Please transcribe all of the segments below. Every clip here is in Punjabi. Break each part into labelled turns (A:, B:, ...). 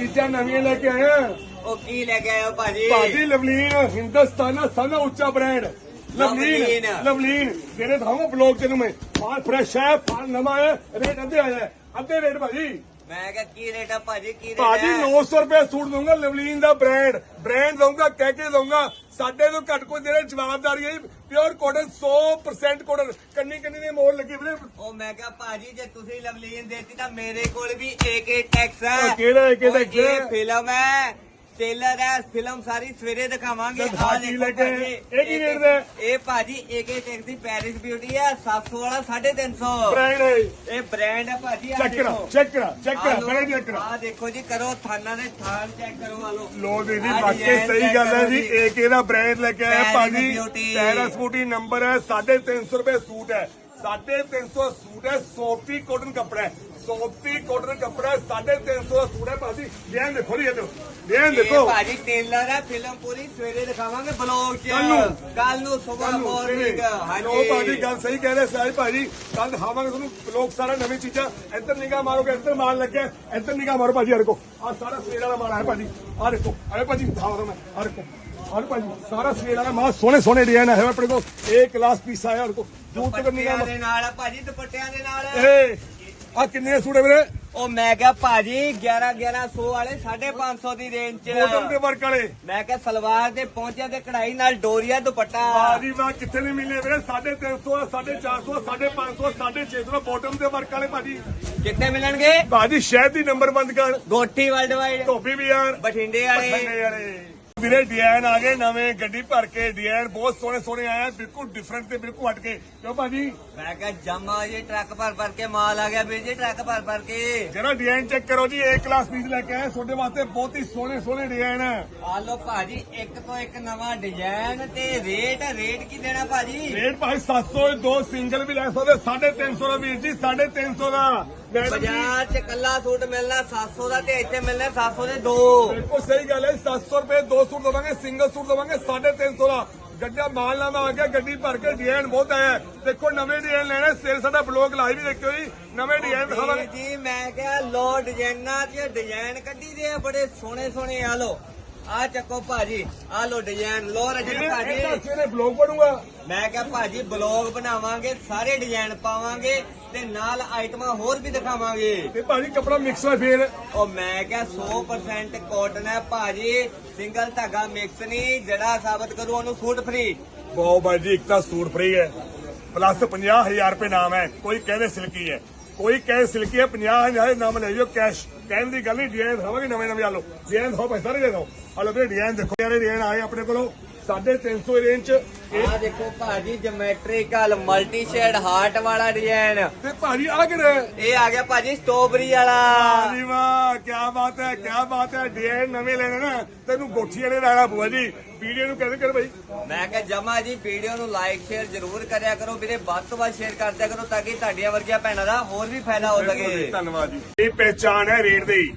A: ਚੀਜ਼ਾਂ ਨਵੀਆਂ ਲੈ ਕੇ ਆਇਆ।
B: ਉਹ ਕੀ ਲੈ ਕੇ ਹੋ ਭਾਜੀ?
A: ਭਾਜੀ ਲਵਲੀਨ ਹਿੰਦੁਸਤਾਨ ਦਾ ਸਭ ਉੱਚਾ ਬ੍ਰਾਂਡ ਲਵਲੀਨ
B: ਲਵਲੀਨ।
A: ਤੇਰੇ ਦਿਖਾਉਂਗਾ ਬਲੌਗ ਤੈਨੂੰ ਮੈਂ। ਮਾਲ ਫਰੈਸ਼ ਹੈ ਮਾਲ ਨਵਾਂ ਹੈ ਰੇਟ ਅੱਧੇ ਆਇਆ। ਅੱਧੇ ਰੇਟ ਭਾਜੀ।
B: ਮੈਂ ਕਿਹਾ ਕੀ ਰੇਟ ਆ ਭਾਜੀ ਕੀ ਰੇਟ
A: ਭਾਜੀ
B: ਹੈ
A: 900 ਰੁਪਏ ਸੂਟ ਦਊਂਗਾ ਲਵਲੀਨ ਦਾ ਬ੍ਰਾਂਡ ਬ੍ਰਾਂਡ ਦਊਂਗਾ ਕਹਿ ਕੇ ਦਊਂਗਾ ਸਾਡੇ ਤੋਂ ਘੱਟ ਕੋਈ ਤੇਰੇ ਜਵਾਬਦਾਰੀ ਹੈ ਪਿਓਰ ਕਾਟਨ 100% ਕਾਟਨ ਕੰਨੀ ਕੰਨੀ ਦੇ ਮੋੜ
B: ਉਹ ਮੈਂ ਕਿਹਾ ਭਾਜੀ ਜੇ ਤੁਸੀਂ ਲਵਲੀਨ ਦੇਤੀ ਤਾਂ ਮੇਰੇ ਕੋਲ ਵੀ ਏਕੇ ਟੈਕਸ ਹੈ।
A: ਉਹ ਕਿਹੜਾ AK
B: ਉਹ
A: ਟੈਕਸ
B: ਇਹ? ਫਿਲਮ ਹੈ। ਟੇਲਰ ਹੈ। ਫਿਲਮ ਸਾਰੀ ਸਵੇਰੇ ਦਿਖਾਵਾਂਗੇ। ਆਹ
A: ਕੀ
B: ਦੇਖੋ
A: ਲੈ ਕੇ ਆਏ?
B: ਭਾਜੀ,
A: ਇਹ ਕੀ ਰੇਟ ਦਾ ਹੈ?
B: ਇਹ ਭਾਜੀ ਏਕੇ ਟੈਕਸ ਦੀ ਪੈਰਿਸ ਬਿਊਟੀ ਹੈ। 700 ਵਾਲਾ 350
A: ਬ੍ਰਾਂਡ ਹੈ
B: ਇਹ। ਬ੍ਰਾਂਡ ਹੈ ਭਾਜੀ
A: ਚੈੱਕ ਕਰਾ
B: ਦੇਖੋ।
A: ਚੈੱਕ ਕਰਾ ਚੈੱਕ ਕਰਾ ਬੜੇ ਚੈੱਕ ਕਰਾ
B: ਆਹ ਦੇਖੋ ਜੀ ਕਰੋ ਥਾਨਾਂ ਦੇ ਥਾਨ ਚੈੱਕ ਕਰੋ ਆ ਲੋ
A: ਲੋ ਦੀਦੀ
B: ਆਹ
A: ਵਾਕਈ ਸਹੀ ਗੱਲ ਹੈ ਜੀ।
B: ਜੀ।
A: ਏਕੇ ਦਾ ਬ੍ਰਾਂਡ ਲੈ ਕੇ ਆਇਆ ਭਾਜੀ?
B: Beauty।
A: ਪੈਰਸ ਬੂਟੀ ਨੰਬਰ ਹੈ 350 ਰੁਪਏ ਸੂਟ ਹੈ। 350 ਸੂਟ ਹੈ ਸੌਫਟੀ ਕਾਟਨ ਕੱਪੜਾ ਹੈ। ਸੌਫਟੀ ਕਾਟਨ ਕੱਪੜਾ ਹੈ 350 ਦਾ ਸੂਟ ਹੈ। ਭਾਜੀ ਧਿਆਨ ਦੇਖੋ ਜੀ ਇਹ ਧਿਆਨ
B: ਇਹ
A: ਦੇਖੋ।
B: ਭਾਜੀ ਟੇਲਰ ਹੈ ਫਿਲਮ ਪੂਰੀ ਸਵੇਰੇ ਦਿਖਾਵਾਂਗੇ ਬਲੌਗ 'ਚ। ਕੱਲ ਨੂੰ। ਸਵੇਰ ਮਾਰਨਿੰਗ
A: ਉਹ ਭਾਜੀ ਗੱਲ ਸਹੀ ਕਹਿ ਰਹੇ ਸਾਈ ਭਾਜੀ। ਕੱਲ ਦਿਖਾਵਾਂਗੇ ਤੁਹਾਨੂੰ ਲੋਕ ਸਾਰਾ ਨਵੀਂ ਚੀਜ਼ਾਂ। ਇੱਧਰ ਨਿਗਾਹ ਮਾਰੋਗੇ ਇੱਧਰ ਮਾਲ ਲੱਗਿਆ। ਇੱਧਰ ਨਿਗਾਹ ਮਾਰੋ ਭਾਜੀ ਹਰ ਕੋ ਆ ਸਾਰਾ ਸਵੇਰ ਵਾਲਾ ਮਾਲ ਹੈ ਭਾਜੀ। ਆ ਦੇਖੋ। ਆਏ ਭਾਜੀ ਦਿਖਾਓ ਮੈਂ। ਹਰ ਕੋ ਹਰ ਭਾਜੀ ਸਾਰਾ ਸਵੇਰ ਵਾਲਾ ਮਾਲ ਸੋਹਣੇ ਸੋਹਣੇ ਡਿਜ਼ਾਈਨ ਹੈ ਆਪਣੇ ਕੋਲ। ਇੱਕ ਕਲਾਸ ਪੀਸ ਆਇਆ ਹਰ ਕੋ ਦੂਰ ਤੱਕ ਨਿਗਾਹ
B: ਦੁਪੱਟਿਆਂ ਦੇ ਨਾਲ ਭਾਜੀ ਦੁਪੱਟਿਆਂ ਦੇ ਨਾਲ।
A: ਏ ਆ ਕਿੰਨੇ ਸੂਟ ਹੈ ਵੀਰੇ?
B: ਉਹ ਮੈਂ ਕਿਹਾ ਭਾਜੀ 11 1100 ਵਾਲੇ 550 ਦੀ ਰੇਂਜ 'ਚ।
A: ਬੋਟਮ ਦੇ ਵਰਕ ਵਾਲੇ।
B: ਮੈਂ ਕਿਹਾ ਸਲਵਾਰ ਦੇ ਪਹੁੰਚਿਆ ਤੇ ਕਢਾਈ ਨਾਲ ਡੋਰੀਆ ਦੁਪੱਟਾ।
A: ਬਾਜੀ ਵਾਹ ਕਿੱਥੇ ਨਹੀਂ ਮਿਲਨੇ ਵੀਰੇ? 350 ਆ 450 550 650 ਬੋਟਮ ਦੇ ਵਰਕ ਵਾਲੇ ਭਾਜੀ।
B: ਕਿੱਥੇ ਮਿਲਣਗੇ?
A: ਭਾਜੀ ਸ਼ਹਿਦ ਦੀ ਨੰਬਰ ਬੰਦ ਕਰ।
B: ਗੋਠੀ ਵਰਲਡ ਵਾਈਡ
A: ਧੋਬੀ ਵੀ ਯਾਰ
B: ਬਠਿੰਡੇ ਵਾਲੇ।
A: ਠੰਡੇ ਵਾਲੇ। ਵੀਰੇ ਡਿਜ਼ਾਈਨ ਆ ਗਏ ਨਵੇਂ ਗੱਡੀ ਭਰ ਕੇ ਡਿਜ਼ਾਈਨ ਬਹੁਤ ਸੋਹਣੇ ਸੋਹਣੇ ਆਏ ਆ, ਬਿਲਕੁਲ ਡਿਫਰੈਂਟ ਤੇ ਬਿਲਕੁਲ ਹਟ ਕੇ। ਕਿਉਂ ਭਾਜੀ?
B: ਮੈਂ ਕਿਹਾ ਜਮਾ ਜੀ ਟਰੱਕ ਭਰ ਭਰ ਕੇ ਮਾਲ ਆ ਗਿਆ ਵੀਰ ਜੀ ਟਰੱਕ ਭਰ ਭਰ ਕੇ।
A: ਜਰਾ ਡਿਜ਼ਾਈਨ ਚੈੱਕ ਕਰੋ ਜੀ ਏ ਕਲਾਸ ਪੀਸ ਲੈ ਕੇ ਆਏ ਤੁਹਾਡੇ ਵਾਸਤੇ ਬਹੁਤ ਹੀ ਸੋਹਣੇ ਸੋਹਣੇ ਡਿਜ਼ਾਈਨ
B: ਆ। ਲੋ ਭਾਜੀ ਇੱਕ ਤੋਂ ਇੱਕ ਨਵਾਂ ਡਿਜ਼ਾਈਨ ਤੇ ਰੇਟ ਰੇਟ ਕੀ ਦੇਣਾ ਭਾਜੀ?
A: ਰੇਟ ਭਾਈ 700 ਦੋ ਸਿੰਗਲ ਵੀ ਲੈ ਸਕਦੇ 350 ਦਾ ਵੀਰ ਜੀ 350 ਦਾ।
B: ਬਾਜ਼ਾਰ 'ਚ ਕੱਲਾ ਸੂਟ ਮਿਲਣਾ 700 ਦਾ ਤੇ ਇੱਥੇ ਮਿਲਣਾ 700 ਦੇ ਦੋ।
A: ਬਿਲਕੁਲ ਸਹੀ ਗੱਲ ਹੈ 700 ਰੁਪਏ ਦੋ ਸੂਟ ਦਵਾਂਗੇ ਸਿੰਗਲ ਸੂਟ ਦਵਾਂਗੇ 350 ਦਾ। ਗੱਡਾ ਮਾਲ ਨਾਮਾ ਆ ਗਿਆ ਗੱਡੀ ਭਰ ਕੇ ਡਿਜ਼ਾਈਨ ਬਹੁਤ ਆਇਆ। ਹੈ। ਦੇਖੋ ਨਵੇਂ ਡਿਜ਼ਾਈਨ ਲੈਣੇ ਸੇਲ ਸਾਡਾ ਬਲੌਗ ਲਾਈਵ ਵੀ ਦੇਖਿਓ ਜੀ ਨਵੇਂ ਡਿਜ਼ਾਈਨ ਦਿਖਾਵਾਂਗੇ।
B: ਜੀ ਮੈਂ ਕਿਹਾ ਲੋ ਡਿਜ਼ਾਈਨਾਂ 'ਚ ਡਿਜ਼ਾਈਨ ਕੱਢੀ ਦੇ ਬੜੇ ਸੋਹਣੇ ਸੋਹਣੇ ਆ ਲੋ ਆ ਚੱਕੋ ਭਾਜੀ ਆ ਲੋ ਡਿਜ਼ਾਈਨ ਲੋ ਰਜਨ ਭਾਜੀ
A: ਇਹਨੇ ਬਲੌਗ ਬਣੂਗਾ?
B: ਮੈਂ ਕਿਹਾ ਭਾਜੀ ਬਲੌਗ ਬਣਾਵਾਂਗੇ ਸਾਰੇ ਡਿਜ਼ਾਈਨ ਪਾਵਾਂਗੇ ਤੇ ਨਾਲ ਆਈਟਮਾਂ ਹੋਰ ਵੀ ਦਿਖਾਵਾਂਗੇ।
A: ਤੇ ਭਾਜੀ ਕਪੜਾ ਮਿਕਸ ਹੋਇਆ ਫੇਰ?
B: ਉਹ ਮੈਂ ਕਿਹਾ 100% ਕਾਟਨ ਹੈ ਭਾਜੀ ਸਿੰਗਲ ਧਾਗਾ ਮਿਕਸ ਨਹੀਂ ਜਿਹੜਾ ਸਾਬਤ ਕਰੂ ਉਹਨੂੰ ਸੂਟ ਫ੍ਰੀ
A: ਬਹੁਤ ਭਾਜੀ ਇੱਕ ਤਾਂ ਸੂਟ ਫ੍ਰੀ ਹੈ। ਪਲੱਸ 50000 ਰੁਪਏ ਨਾਮ ਹੈ ਕੋਈ ਕਹਦੇ ਸਿਲਕੀ ਹੈ। ਕੋਈ ਕੈਸ਼ ਸਿਲਕੀ ਹੈ 50000 ਨਾਮ ਲੈ ਜਾਓ, ਕੈਸ਼। ਕਹਿਣ ਦੀ ਗੱਲ ਨਹੀਂ ਡਿਜ਼ਾਈਨ ਦਿਖਾਵਾਂਗੇ ਨਵੇਂ ਨਵੇਂ ਆਲੋ ਡਿਜ਼ਾਈਨ ਦਿਖਾਓ ਪੈਸਾ ਨਹੀਂ ਦੇ ਦਿਓ ਆਲੋ ਵੀਰੇ ਡਿਜ਼ਾਈਨ ਦੇਖੋ। ਯਾਰ ਡਿਜ਼ਾਈਨ ਆਏ ਆਪਣੇ ਕੋਲੋਂ। 350 ਰੇਂਜ ਚ।
B: ਆ ਦੇਖੋ ਭਾਜੀ ਜਿਓਮੈਟ੍ਰੀਕਲ ਮਲਟੀ ਸ਼ੇਡ ਹਾਰਟ ਵਾਲਾ ਡਿਜ਼ਾਈਨ
A: ਤੇ ਭਾਜੀ ਆ ਕਿਹੜਾ ਹੈ?
B: ਇਹ ਆ ਗਿਆ ਭਾਜੀ ਸਟ੍ਰਾਬੇਰੀ ਵਾਲਾ।
A: ਭਾਜੀ ਵਾਹ ਕੀ ਬਾਤ ਹੈ ਕੀ ਬਾਤ ਹੈ। ਡਿਜ਼ਾਈਨ ਨਵੇਂ ਲੈਣੇ ਨਾ ਤੈਨੂੰ ਗੋਠੀਆਂ ਨੇ ਲਾਣਾ ਬੁਆ ਜੀ। ਵੀਡੀਓ ਨੂੰ ਕਹਿੰਦੇ ਕਰ ਭਾਈ
B: ਮੈਂ ਕਿਹਾ ਜਮਾ ਜੀ ਵੀਡੀਓ ਨੂੰ ਲਾਈਕ ਸ਼ੇਅਰ ਜ਼ਰੂਰ ਕਰਿਆ ਕਰੋ। ਵੀਰੇ ਵੱਧ ਤੋਂ ਵੱਧ ਸ਼ੇਅਰ ਕਰਦਿਆ ਕਰੋ ਤਾਂ ਕਿ ਤੁਹਾਡੀਆਂ ਵਰਗੀਆਂ ਭੈਣਾਂ ਦਾ ਹੋਰ ਵੀ ਫਾਇਦਾ ਹੋ ਸਕੇ।
A: ਧੰਨਵਾਦ ਜੀ। ਇਹ ਪਹਿਚਾਨ ਹੈ ਰੇਟ ਦੀ।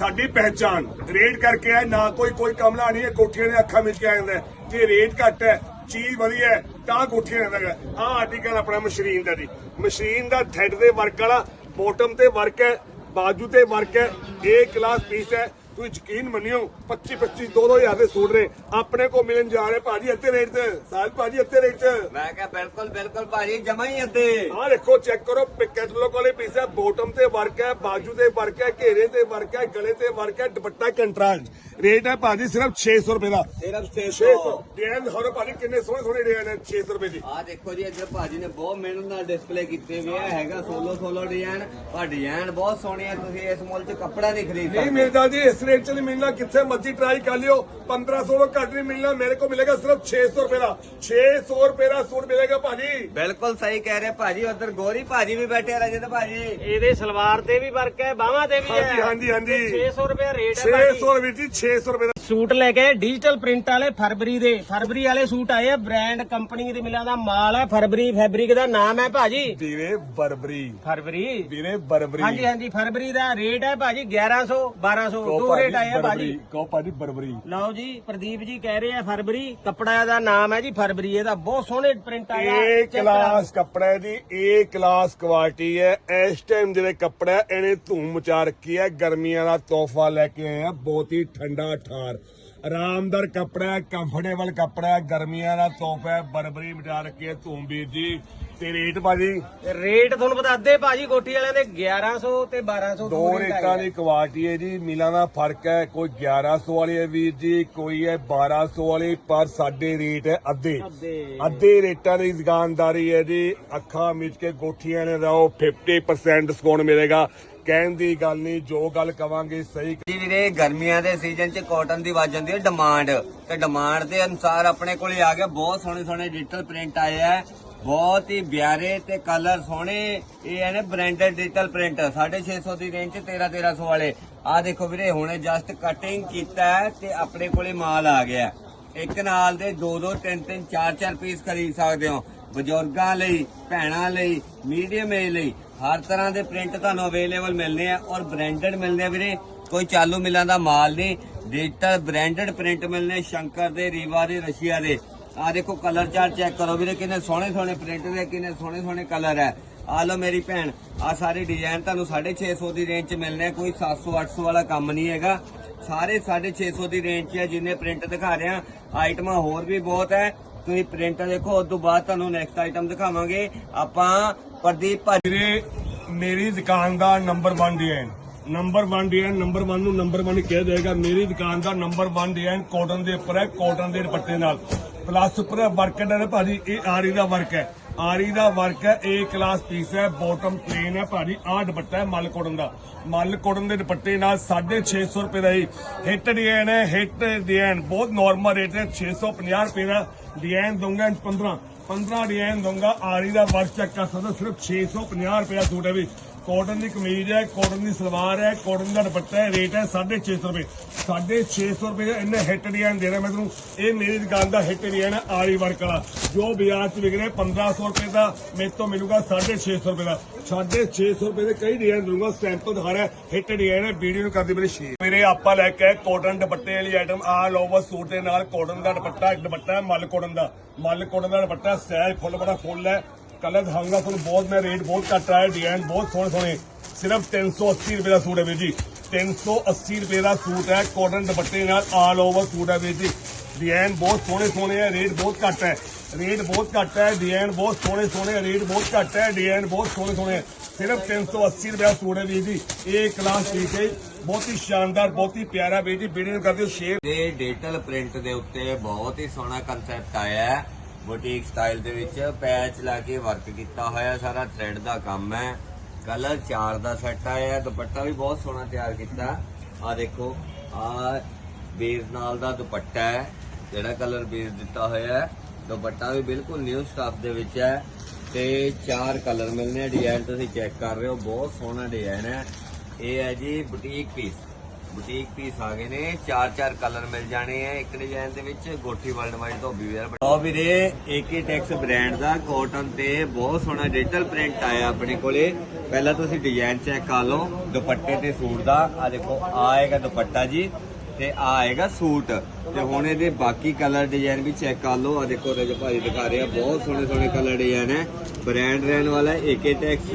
A: ਸਾਡੀ ਪਹਿਚਾਨ ਰੇਟ ਕਰਕੇ ਹੈ ਨਾ ਕੋਈ ਕੋਈ ਕਮਲਾ ਨਹੀਂ ਹੈ, ਕੋਠੀਆਂ ਦੇ ਅੱਖਾਂ ਵਿੱਚ ਆ ਜਾਂਦਾ ਜੇ ਰੇਟ ਘੱਟ ਹੈ, ਚੀਜ਼ ਵਧੀਆ ਤਾਂ ਕੋਠੀਆਂ ਦਾ ਆਹ ਆਰਟੀਕਲ ਆਪਣਾ ਮਸ਼ੀਨ ਦਾ ਜੀ। ਮਸ਼ੀਨ ਦਾ ਥੈਡ ਦੇ ਵਰਕ ਵਾਲਾ ਬੋਟਮ ਤੇ ਵਰਕ ਹੈ, ਬਾਜੂ ਤੇ ਵਰਕ ਹੈ ਇਹ ਕਲਾਸ ਪੀਸ ਹੈ ਤੁਸੀਂ ਯਕੀਨ ਮੰਨਿਓ 25 25 2 ਹਜ਼ਾਰ ਦੇ ਸੂਟ ਨੇ। ਆਪਣੇ ਕੋ ਮਿਲਣ ਜਾ ਰਹੇ ਭਾਜੀ ਅੱਧੇ ਰੇਟ ਤੇ। ਸਾਹਿਬ ਭਾਜੀ ਅੱਧੇ ਰੇਟ 'ਚ
B: ਮੈਂ ਕਿਹਾ ਬਿਲਕੁਲ ਬਿਲਕੁਲ ਭਾਜੀ ਜਮਾ ਹੀ ਅੱਧੇ
A: ਆਹ ਦੇਖੋ ਚੈੱਕ ਕਰੋ ਕੈਟਲੌਗ ਵਾਲੇ ਪੀਸ ਹੈ। ਬਾਟਮ ਤੇ ਵਰਕ ਹੈ ਬਾਜੂ ਤੇ ਵਰਕ ਹੈ ਘੇਰੇ ਤੇ ਵਰਕ ਹੈ ਗਲੇ ਤੇ ਵਰਕ ਹੈ ਦੁਪੱਟਾ ਕੰਟਰਾਸਟ ਰੇਟ ਹੈ ਭਾਜੀ ਸਿਰਫ 600 ਰੁਪਏ ਦਾ।
B: ਸਿਰਫ
A: 600
B: 600
A: ਡਿਜ਼ਾਈਨ ਹੋਰ ਭਾਜੀ ਕਿੰਨੇ ਸੋਹਣੇ ਸੋਹਣੇ ਡਿਜ਼ਾਈਨ ਹੈ 600 ਰੁਪਏ ਦੀ।
B: ਆ ਦੇਖੋ ਜੀ ਇੱਧਰ ਭਾਜੀ ਨੇ ਬਹੁਤ ਮਿਹਨਤ ਨਾਲ ਡਿਸਪਲੇ ਕੀਤੇ ਹੋਏ ਆ। ਹੈਗਾ ਸੋਲੋ ਸੋਲੋ ਡਿਜ਼ਾਈਨ ਪਰ ਡਿਜ਼ਾਈਨ ਬਹੁਤ ਸੋਹਣੇ ਆ ਤੁਸੀਂ ਇਸ ਮੁੱਲ 'ਚ ਕੱਪੜਾ ਨਹੀਂ ਖਰੀਦ
A: ਨਹੀਂ
B: ਸਕਦੇ
A: ਮਿਲਦਾ ਜੀ ਇਸ ਰੇਟ 'ਚ ਨਹੀਂ ਮਿਲਣਾ ਕਿੱਥੇ ਮਰਜ਼ੀ ਟਰਾਈ ਕਰ ਲਿਓ। 1500 ਤੋਂ ਘੱਟ ਨਹੀਂ ਮਿਲਣਾ ਮੇਰੇ ਕੋਲ ਮਿਲੇਗਾ ਸਿਰਫ 600 ਰੁਪਏ ਦਾ। 600 ਰੁਪਏ ਦਾ ਸੂਟ ਮਿਲੇਗਾ ਭਾਜੀ।
B: ਬਿਲਕੁਲ ਸਹੀ ਕਹਿ ਰਹੇ ਭਾਜੀ ਉਧਰ ਗੋਰੀ ਭਾਜੀ ਵੀ ਬੈਠੇ ਆ ਰਜਤ ਭਾਜੀ।
C: ਇਹਦੇ ਸਲਵਾਰ ਤੇ ਵੀ ਵਰਕ ਹੈ ਬਾਹਾਂ ਤੇ ਵੀ ਹੈ।
A: ਹਾਂਜੀ ਹਾਂਜੀ ਹਾਂਜੀ।
C: 600 ਰੁਪਏ ਰੇਟ ਹੈ ਭਾਜੀ।
A: 600 ਰੁਪਏ ਜੀ 600 ਰੁਪਏ ਦਾ
C: ਸੂਟ ਲੈ ਕੇ ਡਿਜੀਟਲ ਪ੍ਰਿੰਟ ਵਾਲੇ ਫਰਵਰੀ ਦੇ ਫਰਵਰੀ ਵਾਲੇ ਸੂਟ ਆਏ ਆ ਬ੍ਰਾਂਡ ਕੰਪਨੀ ਦੇ ਮਿਲਾਂ ਦਾ ਮਾਲ ਹੈ ਫਰਵਰੀ ਫੈਬਰਿਕ ਦਾ ਨਾਮ ਹੈ ਭਾਜੀ।
A: ਵੀਰੇ ਬਰਬਰੀ।
C: ਫਰਵਰੀ।
A: ਵੀਰੇ ਬਰਬਰੀ।
C: ਹਾਂਜੀ ਹਾਂਜੀ ਫਰਵਰੀ ਦਾ ਰੇਟ ਹੈ ਭਾਜੀ 1100 1200 ਦੋ ਰੇਟ ਆਏ ਆ ਭਾਜੀ।
A: ਕੋ ਭਾਜੀ ਬਰਬਰੀ।
C: ਲਓ ਜੀ ਪ੍ਰਦੀਪ ਜੀ ਕਹਿ ਰਹੇ ਆ ਫਰਵਰੀ ਕੱਪੜਾ ਦਾ ਨਾਮ ਹੈ ਜੀ ਫਰਵਰੀ ਇਹਦਾ ਬਹੁਤ ਸੋਹਣੇ ਪ੍ਰਿੰਟ ਆਇਆ ਲਓ।
A: ਕਲਾਸ ਕੱਪੜਾ ਦੀ ਏ ਕਲਾਸ ਕੁਆਲਿਟੀ ਹੈ। ਇਸ ਟਾਈਮ ਜਿਹੜੇ ਕੱਪੜਾ ਇਹਨੇ ਧੂਮ ਮਚਾ ਰੱਖੀ ਹੈ ਗਰਮੀਆਂ ਦਾ ਤੋਹਫਾ ਲੈ ਕੇ ਆਏ ਆ ਬਹੁਤ ਹੀ ਠੰਡਾ ਠਾਰ। ਆਰਾਮਦਾਰ ਕੱਪੜਾ ਹੈ ਕੰਫਰਟੇਬਲ ਕੱਪੜਾ ਹੈ ਗਰਮੀਆਂ ਦਾ ਤੋਹਫਾ ਹੈ ਬਰਬਰੀ ਮਚਾ ਰੱਖੀ ਹੈ ਧੂਮ ਵੀਰ ਜੀ। ਤੇ ਰੇਟ ਭਾਜੀ?
C: ਰੇਟ ਤੁਹਾਨੂੰ ਬਤਾ ਦੇ ਭਾਜੀ ਕੋਠੀ ਵਾਲਿਆਂ ਦੇ 1100 ਤੇ 1200
A: ਦੋ ਰੇਟਾਂ ਦੀ ਕੁਆਲਿਟੀ ਹੈ ਜੀ ਮਿਲਾਂ ਦਾ ਫ਼ਰਕ ਹੈ ਕੋਈ 1100 ਵਾਲੀ ਹੈ ਵੀਰ ਜੀ ਕੋਈ ਹੈ 1200 ਵਾਲੀ ਪਰ ਸਾਡੇ ਰੇਟ ਹੈ ਅੱਧੇ।
C: ਅੱਧੇ।
A: ਰੇਟਾਂ ਦੀ ਦੁਕਾਨਦਾਰੀ ਹੈ ਜੀ ਅੱਖਾਂ ਮਿਚ ਕੇ ਗੋਠੀਆਂ ਨੇ ਰਹੋ 50% ਡਿਸਕਾਊਂਟ ਮਿਲੇਗਾ। ਕਹਿਣ ਦੀ ਗੱਲ ਨਹੀਂ, ਜੋ ਗੱਲ ਕਵਾਂਗੇ ਸਹੀ
B: ਜੀ ਵੀਰੇ, ਗਰਮੀਆਂ ਦੇ ਸੀਜ਼ਨ 'ਚ ਕਾਟਨ ਦੀ ਵੱਜ ਜਾਂਦੀ ਹੈ ਡਿਮਾਂਡ ਤੇ ਡਿਮਾਂਡ ਦੇ ਅਨੁਸਾਰ ਆਪਣੇ ਕੋਲੇ ਆ ਗਿਆ ਬਹੁਤ ਸੋਹਣੇ ਸੋਹਣੇ ਡਿਜੀਟਲ ਪ੍ਰਿੰਟ ਆਏ ਆ। ਬਹੁਤ ਹੀ ਪਿਆਰੇ ਤੇ ਕਲਰ ਸੋਹਣੇ, ਇਹ ਨੇ ਬ੍ਰਾਂਡਡ ਡਿਜੀਟਲ ਪ੍ਰਿੰਟ 650 ਦੀ ਰੇਂਜ 'ਚ 13 1300 ਵਾਲੇ। ਆ ਦੇਖੋ ਵੀਰੇ, ਹੁਣੇ ਜਸਟ ਕਟਿੰਗ ਕੀਤਾ ਤੇ ਆਪਣੇ ਕੋਲੇ ਮਾਲ ਆ ਗਿਆ। ਇੱਕ ਨਾਲ ਦੇ ਦੋ ਦੋ, ਤਿੰਨ ਤਿੰਨ, ਚਾਰ ਚਾਰ ਪੀਸ ਖਰੀਦ ਸਕਦੇ ਹੋ। ਬਜ਼ੁਰਗਾਂ ਲਈ, ਭੈਣਾਂ ਲਈ ਮੀਡੀਅਮ ਏਜ ਲਈ। ਹਰ ਤਰ੍ਹਾਂ ਦੇ ਪ੍ਰਿੰਟ ਤੁਹਾਨੂੰ ਅਵੇਲੇਬਲ ਮਿਲਨੇ ਆ ਔਰ ਬ੍ਰਾਂਡਡ ਮਿਲਨੇ ਆ ਵੀਰੇ। ਕੋਈ ਚਾਲੂ ਮਿਲਾਂ ਦਾ ਮਾਲ ਨਹੀਂ। ਡਿਜੀਟਲ ਬ੍ਰਾਂਡਡ ਪ੍ਰਿੰਟ ਮਿਲਨੇ ਸ਼ੰਕਰ ਦੇ, ਰੀਵਾ ਦੇ, ਰਸ਼ੀਆ ਦੇ। ਆ ਦੇਖੋ ਕਲਰ ਚਾਰ ਚੈੱਕ ਕਰੋ ਵੀਰੇ, ਕਿੰਨੇ ਸੋਹਣੇ ਸੋਹਣੇ ਪ੍ਰਿੰਟ ਨੇ, ਕਿੰਨੇ ਸੋਹਣੇ ਸੋਹਣੇ ਕਲਰ ਹੈ ਆ ਲਓ ਮੇਰੀ ਭੈਣ ਆ ਸਾਰੇ ਡਿਜ਼ਾਈਨ ਤੁਹਾਨੂੰ 650 ਦੀ ਰੇਂਜ 'ਚ ਮਿਲਨੇ ਆ। ਕੋਈ 700 800 ਵਾਲਾ ਕੰਮ ਨਹੀਂ ਹੈਗਾ। ਸਾਰੇ 650 ਦੀ ਰੇਂਜ 'ਚ ਹੈ ਜਿੰਨੇ ਪ੍ਰਿੰਟ ਦਿਖਾ ਰਹੇ ਆ। ਆਈਟਮਾਂ ਹੋਰ ਵੀ ਬਹੁਤ ਹੈ। ਤੁਸੀਂ ਪ੍ਰਿੰਟ ਦੇਖੋ, ਉਸ ਤੋਂ ਬਾਅਦ ਤੁਹਾਨੂੰ ਨੈਕਸਟ ਆਈਟਮ ਦਿਖਾਵਾਂਗੇ। ਆਪਾਂ ਪ੍ਰਦੀਪ ਭਾਜੀ।
A: ਵੀਰੇ ਮੇਰੀ ਦੁਕਾਨ ਦਾ number 1 design number 1 design number 1 ਨੂੰ ਨੰਬਰ 1 ਕਿਹਾ ਜਾਏਗਾ। ਮੇਰੀ ਦੁਕਾਨ ਦਾ ਨੰਬਰ 1 ਡਿਜ਼ਾਈਨ ਕਾਟਨ ਦੇ ਉੱਪਰ ਹੈ ਕਾਟਨ ਦੇ ਦੁਪੱਟੇ ਨਾਲ। ਪਲੱਸ ਉੱਪਰ ਵਰਕ ਹੈ ਭਾਜੀ, ਇਹ ਆਰੀ ਦਾ ਵਰਕ ਹੈ। ਆਰੀ ਦਾ ਵਰਕ ਹੈ ਏ ਕਲਾਸ ਪੀਸ ਹੈ ਬਾਟਮ ਪਲੇਨ ਹੈ ਭਾਜੀ, ਆਹ ਦੁਪੱਟਾ ਹੈ ਮੱਲ ਕੋਟਨ ਦਾ। ਮੱਲ ਕੋਟਨ ਦੇ ਦੁਪੱਟੇ ਨਾਲ 650 ਰੁਪਏ ਦਾ ਹੀ ਹਿੱਟ ਡਿਜ਼ਾਈਨ ਹੈ ਹਿੱਟ ਡਿਜ਼ਾਈਨ ਬਹੁਤ ਨਾਰਮਲ ਰੇਟ ਹੈ 650 ਰੁਪਏ ਦਾ ਡਿਜ਼ਾਈਨ ਦਊਂਗਾ 15 15 ਡਿਜ਼ਾਈਨ ਦਊਂਗਾ ਆਰੀ ਦਾ ਵਰਕ ਚੈੱਕ ਕਰ ਸਕਦਾ ਸਿਰਫ 650 ਰੁਪਏ ਦਾ ਸੂਟ ਹੈ ਵੀ। ਕਾਟਨ ਦੀ ਕਮੀਜ਼ ਹੈ, ਕਾਟਨ ਦੀ ਸਲਵਾਰ ਹੈ, ਕਾਟਨ ਦਾ ਦੁਪੱਟਾ ਹੈ, ਰੇਟ ਹੈ 650 ਰੁਪਏ। 650 ਰੁਪਏ ਦਾ ਇਹਨੇ ਹਿੱਟ ਡਿਜ਼ਾਈਨ ਦੇ ਮੈਂ ਤੁਹਾਨੂੰ। ਇਹ ਮੇਰੀ ਦੁਕਾਨ ਦਾ ਹਿੱਟ ਡਿਜ਼ਾਈਨ ਹੈ ਆਰੀ ਵਰਕ ਵਾਲਾ। ਜੋ ਬਾਜ਼ਾਰ 'ਚ ਵਿਕ ਰਿਹਾ 1500 ਰੁਪਏ ਦਾ ਮੇਰੇ ਤੋਂ ਮਿਲੂਗਾ 650 ਰੁਪਏ ਦਾ। 650 ਰੁਪਏ ਦੇ ਕਈ ਡਿਜ਼ਾਈਨ ਦੂੰਗਾ ਸੈਂਪਲ ਦਿਖਾ ਰਿਹਾ, ਹਿੱਟ ਡਿਜ਼ਾਈਨ ਹੈ ਵੀਡੀਓ ਨੂੰ ਕਰਦੀ ਮੇਰੇ ਸ਼ੇਅਰ ਮੇਰੇ ਆਪਾਂ ਲੈ ਕੇ ਕਾਟਨ ਦੁਪੱਟੇ ਵਾਲੀ ਆਈਟਮ ਆ ਲੋਵਰ ਸੂਟ ਦੇ ਨਾਲ ਕਾਟਨ ਦਾ ਦੁਪੱਟਾ, ਇੱਕ ਦੁਪੱਟਾ ਹੈ, ਮੱਲ ਕਾਟਨ ਦਾ। ਮੱਲ ਕਾਟਨ ਦਾ ਦੁਪੱਟਾ ਸ਼ੈਲ ਫੁੱਲ ਬੜਾ ਫੁੱਲ ਹੈ। ਕਲਰ ਦਿਖਾਊਂਗਾ ਤੁਹਾਨੂੰ ਬਹੁਤ ਮੈਂ ਰੇਟ ਬਹੁਤ ਘੱਟ ਆਇਆ ਡਿਜ਼ਾਈਨ ਬਹੁਤ ਸੋਹਣੇ ਸੋਹਣੇ। ਸਿਰਫ 380 ਰੁਪਏ ਦਾ ਸੂਟ ਹੈ ਵੀਰ ਜੀ। 380 ਰੁਪਏ ਦਾ ਸੂਟ ਹੈ ਕਾਟਨ ਦੁਪੱਟੇ ਨਾਲ ਆਲ ਓਵਰ ਸੂਟ ਹੈ ਵੀਰ ਜੀ। ਡਿਜ਼ਾਈਨ ਬਹੁਤ ਸੋਹਣੇ ਸੋਹਣੇ ਹੈ ਰੇਟ ਬਹੁਤ ਘੱਟ ਹੈ। ਰੇਟ ਬਹੁਤ ਘੱਟ ਹੈ ਡਿਜ਼ਾਈਨ ਬਹੁਤ ਸੋਹਣੇ ਸੋਹਣੇ ਰੇਟ ਬਹੁਤ ਘੱਟ ਹੈ ਡਿਜ਼ਾਈਨ ਬਹੁਤ ਸੋਹਣੇ ਸੋਹਣੇ ਸਿਰਫ 380 ਰੁਪਏ ਦਾ ਸੂਟ ਹੈ ਵੀਰ ਜੀ। ਇਹ ਕਲਾਸ ਠੀਕ ਹੈ, ਬਹੁਤ ਹੀ ਸ਼ਾਨਦਾਰ, ਬਹੁਤ ਹੀ ਪਿਆਰਾ ਵੀਰ ਜੀ। ਵੀਡੀਓ ਕਰਦੇ ਹੋ ਸ਼ੇਅਰ
B: ਦੇ ਡਿਜੀਟਲ ਪ੍ਰਿੰਟ ਦੇ ਉੱਤੇ ਬਹੁਤ ਹੀ ਸੋਹਣਾ ਕਨਸੈਪਟ ਆਇਆ ਹੈ। ਬੁਟੀਕ ਸਟਾਈਲ ਦੇ ਵਿੱਚ ਪੈਚ ਲਾ ਕੇ ਵਰਕ ਕੀਤਾ ਹੋਇਆ, ਸਾਰਾ ਥ੍ਰੈਡ ਦਾ ਕੰਮ ਹੈ। ਕਲਰ ਚਾਰ ਦਾ ਸੈੱਟ ਆਇਆ ਦੁਪੱਟਾ ਵੀ ਬਹੁਤ ਸੋਹਣਾ ਤਿਆਰ ਕੀਤਾ। ਆ ਦੇਖੋ ਆ ਬੇਸ ਨਾਲ ਦਾ ਦੁਪੱਟਾ ਹੈ, ਜਿਹੜਾ ਕਲਰ ਬੇਸ ਦਿੱਤਾ ਹੋਇਆ ਹੈ। ਦੁਪੱਟਾ ਵੀ ਬਿਲਕੁਲ ਨਿਊ ਸਟਾਫ ਦੇ ਵਿੱਚ ਹੈ ਤੇ ਚਾਰ ਕਲਰ ਮਿਲਨੇ ਆ। ਡਿਜ਼ਾਈਨ ਤੁਸੀਂ ਚੈੱਕ ਕਰ ਰਹੇ ਹੋ, ਬਹੁਤ ਸੋਹਣਾ ਡਿਜ਼ਾਈਨ ਹੈ। ਇਹ ਹੈ ਜੀ ਬੁਟੀਕ ਪੀਸ ਬੁਟੀਕ ਪੀਸ ਆ ਗਏ ਨੇ। ਚਾਰ ਚਾਰ ਕਲਰ ਮਿਲ ਜਾਣੇ ਆ ਇੱਕ ਡਿਜ਼ਾਈਨ ਦੇ ਵਿੱਚ। ਗੋਠੀ ਵਰਲਡ ਵਾਈਡ ਧੋਬੀ ਵੇਅਰ ਉਹ ਵੀਰੇ ਏਕੇ ਟੈਕਸ ਬ੍ਰਾਂਡ ਦਾ ਕਾਟਨ ਤੇ ਬਹੁਤ ਸੋਹਣਾ ਡਿਜੀਟਲ ਪ੍ਰਿੰਟ ਆਇਆ ਆਪਣੇ ਕੋਲੇ। ਪਹਿਲਾਂ ਤੁਸੀਂ ਡਿਜ਼ਾਈਨ ਚੈੱਕ ਕਰ ਲਓ। ਦੁਪੱਟੇ ਤੇ ਸੂਟ ਦਾ। ਆ ਦੇਖੋ ਆਏਗਾ ਦੁਪੱਟਾ ਜੀ। ਤੇ ਆ ਆਏਗਾ ਸੂਟ। ਤੇ ਹੁਣ ਇਹਦੇ ਬਾਕੀ ਕਲਰ ਡਿਜ਼ਾਈਨ ਵੀ ਚੈੱਕ ਕਰ ਲਓ। ਆ ਦੇਖੋ ਰਜ ਭਾਜੀ ਦਿਖਾ ਰਹੇ, ਬਹੁਤ ਸੋਹਣੇ ਸੋਹਣੇ ਕਲਰ ਡਿਜ਼ਾਈਨ ਹੈ। ਬ੍ਰਾਂਡ ਰਹਿਣ ਵਾਲਾ ਏਕੇ ਟੈਕਸ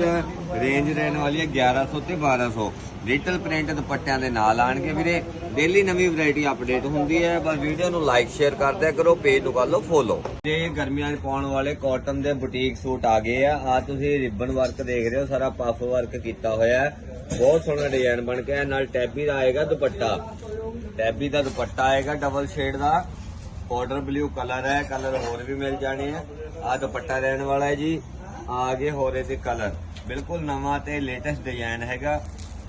B: ਰੇਂਜ ਰਹਿਣ ਵਾਲੀ ਹੈ 1100 ਤੇ 1200 ਡਿਜੀਟਲ ਪ੍ਰਿੰਟ ਦੁਪੱਟਿਆਂ ਦੇ ਨਾਲ ਆਣਗੇ ਵੀਰੇ। ਡੇਲੀ ਨਵੀਂ ਵੈਰਾਈਟੀ ਅਪਡੇਟ ਹੁੰਦੀ ਹੈ। ਬਸ ਵੀਡੀਓ ਨੂੰ ਲਾਈਕ ਸ਼ੇਅਰ ਕਰਦਿਆ ਕਰੋ ਪੇਜ ਨੂੰ ਕਰ ਲਓ ਫੋਲੋ ਇਹ ਗਰਮੀਆਂ 'ਚ ਪਾਉਣ ਵਾਲੇ ਕਾਟਨ ਦੇ ਬੁਟੀਕ ਸੂਟ ਆ ਗਏ ਆ। ਆ ਤੁਸੀਂ ਰਿਬਨ ਵਰਕ ਦੇਖ ਰਹੇ ਹੋ, ਸਾਰਾ ਪਫ ਵਰਕ ਕੀਤਾ ਹੋਇਆ ਹੈ। ਬਹੁਤ ਸੋਹਣਾ ਡਿਜ਼ਾਈਨ ਬਣ ਕੇ ਨਾਲ ਟੈਬੀ ਦਾ ਆਏਗਾ ਦੁਪੱਟਾ। ਟੈਬੀ ਦਾ ਦੁਪੱਟਾ ਆਏਗਾ ਡਬਲ ਸ਼ੇਡ ਦਾ। ਪਾਊਡਰ ਬਲੂ ਕਲਰ ਹੈ ਕਲਰ ਹੋਰ ਵੀ ਮਿਲ ਜਾਣੇ ਆ। ਆ ਦੁਪੱਟਾ ਰਹਿਣ ਵਾਲਾ ਹੈ ਜੀ। ਆ ਗਏ ਹੋਰ ਇਹਦੇ ਕਲਰ ਬਿਲਕੁਲ ਨਵਾਂ ਤੇ ਲੇਟੈਸਟ ਡਿਜ਼ਾਈਨ ਹੈਗਾ।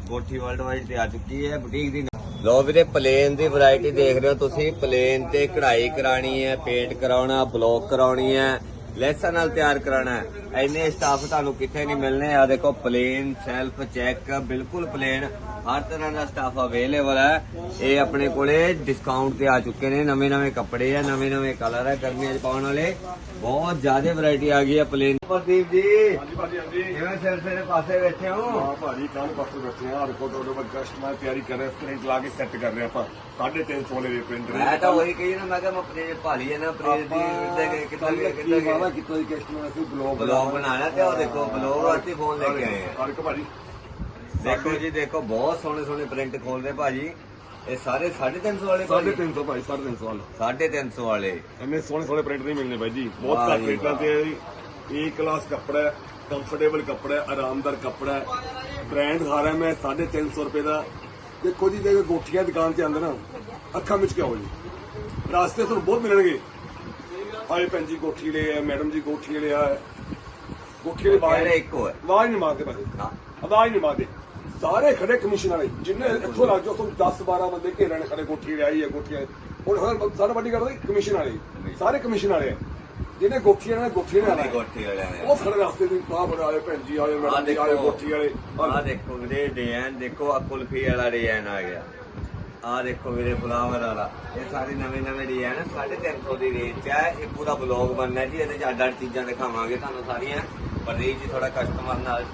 B: ਗੋਠੀ ਵਰਲਡ ਵਾਈਡ ਤੇ ਆ ਚੁੱਕੀ ਹੈ ਬੁਟੀਕ ਦੀ ਲੋ ਵੀਰੇ ਪਲੇਨ ਦੀ ਵੈਰਾਈਟੀ ਦੇਖ ਰਹੇ ਹੋ ਤੁਸੀਂ। ਪਲੇਨ ਤੇ ਕਢਾਈ ਕਰਾਣੀ ਹੈ ਪੇਂਟ ਕਰਾਉਣਾ ਬਲੌਕ ਕਰਾਉਣੀ ਹੈ। ਲੈਸਾਂ ਨਾਲ ਤਿਆਰ ਕਰਾਉਣਾ ਹੈ। ਇੰਨੇ ਸਟਾਫ ਤੁਹਾਨੂੰ ਕਿੱਥੇ ਨਹੀਂ ਮਿਲਨੇ ਆ ਦੇਖੋ ਪਲੇਨ ਸੈਲਫ ਚੈੱਕ ਬਿਲਕੁਲ ਪਲੇਨ ਹਰ ਤਰ੍ਹਾਂ ਦਾ ਸਟਾਫ ਅਵੇਲੇਬਲ ਹੈ। ਇਹ ਆਪਣੇ ਕੋਲੇ ਡਿਸਕਾਊਂਟ ਤੇ ਆ ਚੁੱਕੇ ਨੇ। ਨਵੇਂ ਨਵੇਂ ਕੱਪੜੇ ਆ ਨਵੇਂ ਨਵੇਂ ਕਲਰ ਹੈ। ਗਰਮੀਆਂ 'ਚ ਪਾਉਣ ਵਾਲੇ ਬਹੁਤ ਜ਼ਿਆਦਾ ਵੈਰਾਈਟੀ ਆ ਗਈ ਹੈ ਪਲੇਨ ਪ੍ਰਦੀਪ ਜੀ
A: ਹਾਂਜੀ ਭਾਜੀ ਹਾਂਜੀ।
B: ਕਿਵੇਂ ਸਿਰ ਸਿਰ ਪਾਸੇ ਬੈਠੇ ਹੋ?
A: ਹਾਂ ਭਾਜੀ ਕੱਲ ਪਾਸੇ ਬੈਠੇ ਆ ਰਿਪੋਰਟ ਤੁਹਾਡੇ ਕੋਲ ਕਸਟਮਰ ਤਿਆਰੀ ਕਰ ਰਿਹਾ ਪ੍ਰਿੰਟ ਲਾ ਕੇ ਸੈੱਟ ਕਰ ਰਹੇ ਆਪਾਂ। 350 ਵਾਲੇ ਦੇ ਪ੍ਰਿੰਟ
B: ਮੈਂ ਤਾਂ ਉਹੀ ਕਹੀ ਨਾ ਮੈਂ ਕਿਹਾ ਮੈਂ ਪਲੇਨ ਭਾਲੀ ਹੈ ਨਾ ਪਲੇਨ ਦੀ ਕਿੱਦਾਂ ਕਿੱਦਾਂ ਕਿੱਦਾਂ
A: ਵਾਵਾ ਕਿਤੋਂ ਦੀ ਕਸਟਮਰ ਅਸੀਂ ਬਲੌਗ
B: ਬਲੌਗ ਬਣਾਇਆ ਤੇ ਉਹ ਦੇਖੋ ਬਲੌਗ ਵਾਸਤੇ ਫੋਨ ਲੈ ਕੇ ਆਏ ਆ।
A: ਹਰ ਇੱਕ ਭਾਜੀ
B: ਦੇਖੋ ਜੀ ਦੇਖੋ ਬਹੁਤ ਸੋਹਣੇ ਸੋਹਣੇ ਪ੍ਰਿੰਟ ਖੋਲਦੇ ਭਾਜੀ। ਇਹ ਸਾਰੇ 350 ਵਾਲੇ ਭਾਜੀ।
A: 350 ਭਾਈ 350 ਵਾਲਾ।
B: 350 ਵਾਲੇ।
A: ਇੰਨੇ ਸੋਹਣੇ ਸੋਹਣੇ ਪ੍ਰਿੰਟ ਨਹੀਂ ਮਿਲਨੇ ਭਾਈ ਜੀ। ਬਹੁਤ ਘੱਟ ਰੇਟਾਂ ਤੇ ਏ ਕਲਾਸ ਕੱਪੜਾ ਹੈ ਕੰਫਰਟੇਬਲ ਕੱਪੜਾ ਹੈ ਆਰਾਮਦਾਰ ਕੱਪੜਾ ਹੈ। ਬ੍ਰਾਂਡ ਰਿਹਾ ਮੈਂ 350 ਰੁਪਏ ਦਾ। ਦੇਖੋ ਜੀ ਜੇ ਗੋਠੀਆਂ ਦੁਕਾਨ ਤੇ ਆਂਦੇ ਨਾ ਅੱਖਾਂ ਵਿੱਚ ਕਿਉਂ ਜੀ? ਰਾਸਤੇ ਤੁਹਾਨੂੰ ਬਹੁਤ ਮਿਲਣਗੇ। ਹਾਏ ਭੈਣ ਜੀ ਗੋਠੀ ਲੈ ਆ ਮੈਡਮ ਜੀ ਗੋਠੀ ਲੈ ਆ। ਗੋਠੀ ਵਾਲੇ ਬਾਹਰ
B: ਇੱਕੋ ਹੈ।
A: ਆਵਾਜ਼ ਨਹੀਂ ਮਾਰਦੇ ਭਾਈ।
B: ਹਾਂ।
A: ਆਵਾਜ਼ ਨਹੀਂ ਮਾਰਦੇ। ਸਾਰੇ ਖੜੇ ਕਮਿਸ਼ਨ ਵਾਲੇ ਜਿੰਨੇ ਇੱਥੋਂ ਲੱਗ ਜਾਓ ਤੁਹਾਨੂੰ 10 12 ਬੰਦੇ ਘੇਰਨ ਖੜੇ ਕੋਠੀ ਰਿਆਈ ਹੈ ਕੋਠੀ ਹੁਣ ਹੁਣ ਸਾਡਾ ਵੱਡੀ ਗੱਲ ਹੈ ਕਮਿਸ਼ਨ ਵਾਲੇ। ਸਾਰੇ ਕਮਿਸ਼ਨ ਵਾਲੇ ਆ। ਜਿਹਨੇ ਗੋਠੀਆਂ ਨੇ ਗੋਠੀਆਂ ਨੇ
B: ਵਾਲੀ
A: ਆਣਾ
B: ਕੋਠੀ ਵਾਲਿਆਂ ਨੇ।
A: ਉਹ ਖੜੇ ਰਸਤੇ ਦੀ ਬਾਹ ਬਣਾ ਆਏ ਭੈਣ ਜੀ ਆਏ
B: ਆ
A: ਮੈਡਮ ਜੀ ਆਏ
B: ਦੇਖੋ।
A: ਗੋਠੀ ਵਾਲੇ।
B: ਆ ਦੇਖੋ ਵੀਰੇ ਡਿਜ਼ਾਈਨ ਦੇਖੋ ਆ ਕੁਲਫੀ ਵਾਲਾ ਡਿਜ਼ਾਈਨ ਆ ਗਿਆ। ਆ ਦੇਖੋ ਵੀਰੇ ਫਲਾਵਰ ਵਾਲਾ। ਇਹ ਸਾਰੇ ਨਵੇਂ ਨਵੇਂ ਡਿਜ਼ਾਈਨ 350 ਦੀ ਰੇਂਜ 'ਚ ਹੈ ਇਹ ਪੂਰਾ ਬਲੌਗ ਬਣਨਾ ਜੀ ਇਹਦੇ 'ਚ ਅੱਡ ਅੱਡ ਚੀਜ਼ਾਂ ਦਿਖਾਵਾਂਗੇ ਤੁਹਾਨੂੰ ਸਾਰੀਆਂ। ਪਰ ਇਹ ਜੀ ਥੋੜਾ ਕਸਟਮਰ ਨਾਲ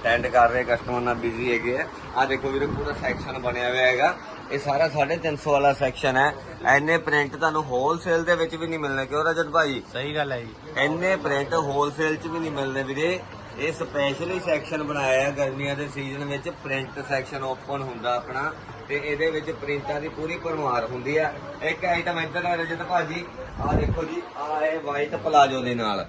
B: ਅਟੈਂਡ ਕਰ ਰਹੇ ਕਸਟਮਰ ਨਾਲ ਬਿਜ਼ੀ ਹੈਗੇ ਆ। ਆ ਦੇਖੋ ਵੀਰੇ ਪੂਰਾ ਸੈਕਸ਼ਨ ਬਣਿਆ ਹੋਇਆ ਹੈਗਾ। ਇਹ ਸਾਰਾ 350 ਵਾਲਾ ਸੈਕਸ਼ਨ ਹੈ। ਐਨੇ ਪ੍ਰਿੰਟ ਤੁਹਾਨੂੰ ਹੋਲਸੇਲ ਦੇ ਵਿੱਚ ਵੀ ਨਹੀਂ ਮਿਲਣੇ ਕਿਉਂ ਰਜਤ ਭਾਈ?
C: ਸਹੀ ਗੱਲ ਹੈ ਜੀ।
B: ਇੰਨੇ ਪ੍ਰਿੰਟ ਹੋਲਸੇਲ 'ਚ ਵੀ ਨਹੀਂ ਮਿਲਦੇ ਵੀਰੇ। ਇਹ ਸਪੈਸ਼ਲੀ ਸੈਕਸ਼ਨ ਬਣਾਇਆ ਹੈ ਗਰਮੀਆਂ ਦੇ ਸੀਜ਼ਨ ਵਿੱਚ। ਪ੍ਰਿੰਟ ਸੈਕਸ਼ਨ ਓਪਨ ਹੁੰਦਾ ਆਪਣਾ। ਤੇ ਇਹਦੇ ਵਿੱਚ ਪ੍ਰਿੰਟਾਂ ਦੀ ਪੂਰੀ ਭਰਮਾਰ ਹੁੰਦੀ ਆ। ਇੱਕ ਆਈਟਮ ਇੱਧਰ ਆ ਰਜਤ ਭਾਜੀ। ਆ ਦੇਖੋ ਜੀ ਆ ਇਹ ਵਾਈਟ ਪਲਾਜੋ ਦੇ ਨਾਲ।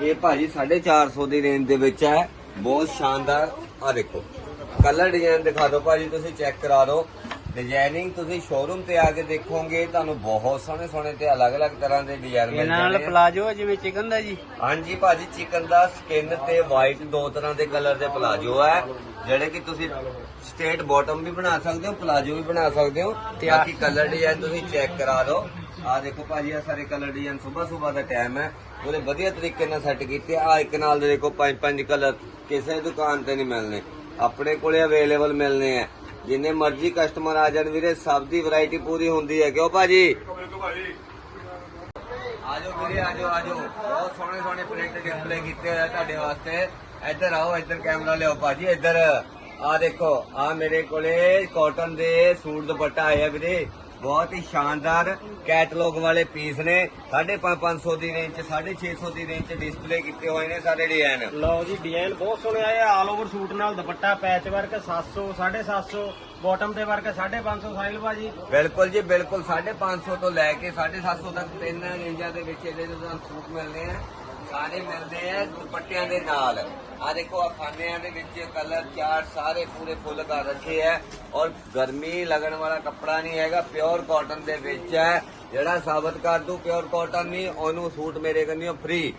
B: ਇਹ ਭਾਜੀ 450 ਦੀ ਰੇਂਜ ਦੇ ਵਿੱਚ ਹੈ। ਬਹੁਤ ਸ਼ਾਨਦਾਰ। ਆ ਦੇਖੋ ਕਲਰ ਡਿਜ਼ਾਈਨ ਦਿਖਾ ਦਿਓ ਭਾਜੀ ਤੁਸੀਂ ਚੈੱਕ ਕਰਾ ਦਿਓ। ਡਿਜ਼ਾਈਨਿੰਗ ਤੁਸੀਂ ਸ਼ੋਰੂਮ ਤੇ ਆ ਕੇ ਦੇਖੋਗੇ ਤੁਹਾਨੂੰ ਬਹੁਤ ਸੋਹਣੇ ਸੋਹਣੇ ਤੇ ਅਲੱਗ-ਅਲੱਗ ਤਰ੍ਹਾਂ ਦੇ ਡਿਜ਼ਾਈਨ ਮਿਲ
C: ਇਹਨਾਂ ਨਾਲ
B: ਜਾਣਗੇ।
C: ਪਲਾਜੋ ਜਿਵੇਂ ਚਿਕਨ ਦਾ ਜੀ?
B: ਹਾਂਜੀ ਭਾਜੀ ਚਿਕਨ ਦਾ ਸਕਿਨ ਤੇ ਵਾਈਟ ਦੋ ਤਰ੍ਹਾਂ ਦੇ ਕਲਰ ਦੇ ਪਲਾਜੋ ਹੈ ਜਿਹੜੇ ਕਿ ਤੁਸੀਂ ਸਟੇਟ ਬਾਟਮ ਵੀ ਬਣਾ ਸਕਦੇ ਹੋ ਪਲਾਜੋ ਵੀ ਬਣਾ ਸਕਦੇ ਹੋ।
C: ਤੇ ਆ-
B: ਬਾਕੀ ਕਲਰ ਡਿਜ਼ਾਈਨ ਤੁਸੀਂ ਚੈੱਕ ਕਰਾ ਲਓ ਆ ਦੇਖੋ ਭਾਜੀ ਆ ਸਾਰੇ ਕਲਰ ਡਿਜ਼ਾਈਨ ਸਵੇਰ ਸਵੇਰ ਦਾ ਟਾਈਮ ਹੈ। ਉਹਦੇ ਵਧੀਆ ਤਰੀਕੇ ਨਾਲ ਸੈੱਟ ਕੀਤੇ ਆ ਇੱਕ ਨਾਲ ਦੇ ਦੇਖੋ ਪੰਜ ਪੰਜ ਕਲਰ ਕਿਸੇ ਦੁਕਾਨ ਤੇ ਨਹੀਂ ਮਿਲਨੇ ਆਪਣੇ ਕੋਲੇ ਅਵੇਲੇਬਲ ਮਿਲਨੇ ਆ ਜਿੰਨੇ ਮਰਜ਼ੀ ਕਸਟਮਰ ਆ ਜਾਣ ਵੀਰੇ, ਸਭ ਦੀ ਵੈਰਾਈਟੀ ਪੂਰੀ ਹੁੰਦੀ ਹੈ। ਕਿਉਂ ਭਾਜੀ? ਆਜੋ ਵੀਰੇ, ਆਜੋ ਆਜੋ। ਬਹੁਤ ਸੋਹਣੇ ਸੋਹਣੇ ਪ੍ਰਿੰਟ ਡਿਸਪਲੇ ਕੀਤੇ ਹੋਏ ਤੁਹਾਡੇ ਵਾਸਤੇ। ਇੱਧਰ ਆਓ, ਇੱਧਰ ਕੈਮਰਾ ਲਿਆਓ ਭਾਜੀ, ਇੱਧਰ। ਆ ਦੇਖੋ ਆ ਮੇਰੇ ਕੋਲੇ ਕਾਟਨ ਦੇ ਸੂਟ ਦੁਪੱਟਾ ਆਏ ਆ ਵੀਰੇ। ਬਹੁਤ ਹੀ ਸ਼ਾਨਦਾਰ ਕੈਟਲੌਗ ਵਾਲੇ ਪੀਸ ਨੇ। 550 ਦੀ ਰੇਂਜ ਚ 650 ਦੀ ਰੇਂਜ ਚ ਡਿਸਪਲੇ ਕੀਤੇ ਹੋਏ ਨੇ ਸਾਰੇ ਡਿਜ਼ਾਈਨ
C: ਲਓ ਜੀ ਡਿਜ਼ਾਈਨ ਬਹੁਤ ਸੋਹਣੇ ਆਏ ਆਲ ਓਵਰ ਸੂਟ ਨਾਲ ਦੁਪੱਟਾ ਪੈਚ ਵਰਕ 700 750 ਬਾਟਮ ਤੇ ਵਰਕ 550 ਸਾਈਲ ਭਾਜੀ।
B: ਬਿਲਕੁਲ ਜੀ ਬਿਲਕੁਲ 550 ਤੋਂ ਲੈ ਕੇ 750 ਤੱਕ ਤਿੰਨ ਰੇਂਜਾਂ ਦੇ ਵਿੱਚ ਇਹਦੇ ਤੁਹਾਨੂੰ ਸੂਟ ਮਿਲਦੇ ਆ। ਸਾਰੇ ਮਿਲਦੇ ਆ ਦੁਪੱਟਿਆਂ ਦੇ ਨਾਲ। ਆ ਦੇਖੋ ਆ ਖਾਨਿਆਂ ਦੇ ਵਿੱਚ ਕਲਰ ਚਾਰ ਸਾਰੇ ਪੂਰੇ ਫੁੱਲ ਕਰ ਰੱਖੇ ਆ ਔਰ ਗਰਮੀ ਲੱਗਣ ਵਾਲਾ ਕੱਪੜਾ ਨਹੀਂ ਹੈਗਾ ਪਿਓਰ ਕਾਟਨ ਦੇ ਵਿੱਚ ਹੈ। ਜਿਹੜਾ ਸਾਬਤ ਕਰ ਦੂ ਪਿਓਰ ਕਾਟਨ ਨਹੀਂ, ਉਹਨੂੰ ਸੂਟ ਮੇਰੇ ਕੰਨਿਓ ਫ੍ਰੀ